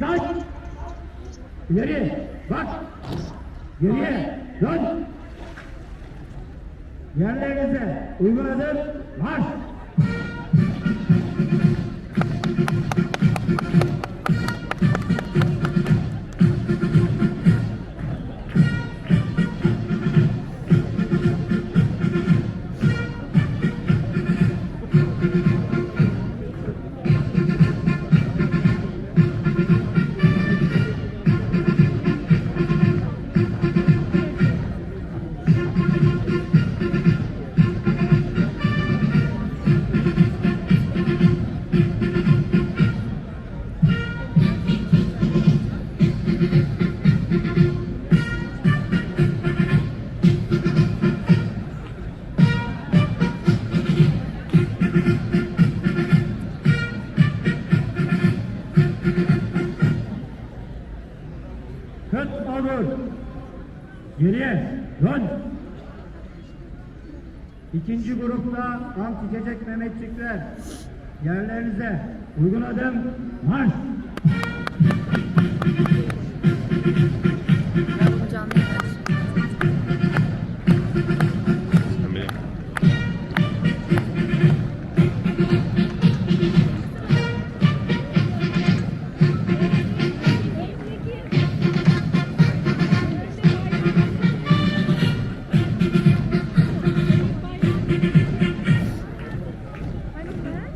Kaç. İleri, bak. Geriye, dön. Yerlerinize uygun adım, marş. Kıt olur. Geriye, dön. İkinci grupta ant içecek Mehmetçikler. Yerlerinize uygun adım, marş.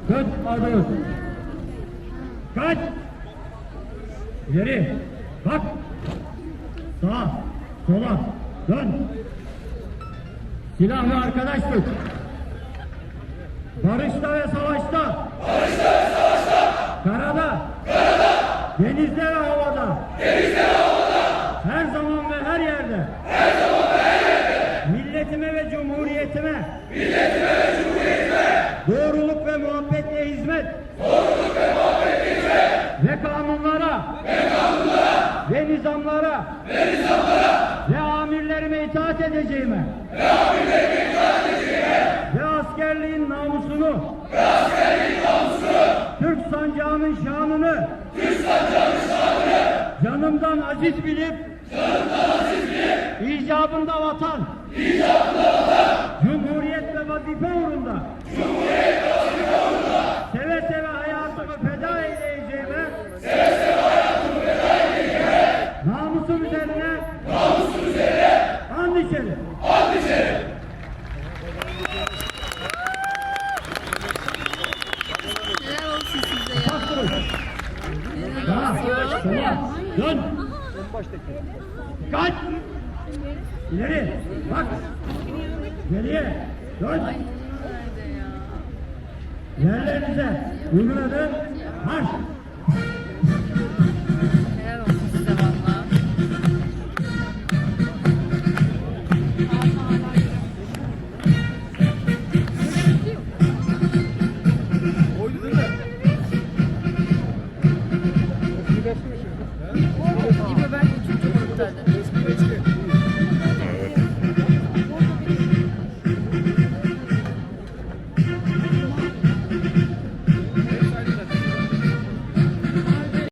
Kıt olur. Kaç. İleri, bak. Sağa, sola, dön. Silahlı arkadaş tut. Barışta ve savaşta. Barışta ve savaşta. Karada. Karada. Denizde ve havada. Denizde ve havada. Her zaman ve her yerde. Her zaman ve her yerde. Milletime ve cumhuriyetime. Milletime ve cumhuriyetime. Doğruluk ve muhabbetle hizmet. Doğruluk ve muhabbetle hizmet. Ve kanunlara. Ve kanunlara. Ve nizamlara. Ve nizamlara. Ve amirlerime itaat edeceğime. Ve askerliğin namusunu ve askerliğin namusunu Türk sancağının şanını Türk sancağının şanını canımdan aziz bilip canımdan aziz bilip icabında vatan icabında vatan Cumhuriyet ve vazife uğrunda Cumhuriyet ve vazife uğrunda seve seve hayatımı feda eyleyeceğime seve seve hayatımı feda eyleyeceğime namusum üzerine namusum üzerine and içerim. Helal olsun size ya. Bastırın. Helal Sağa, olsun. sola, dön. Kaç. İleri, bak. Geriye, dön. Yerlerinize uygun adım, marş.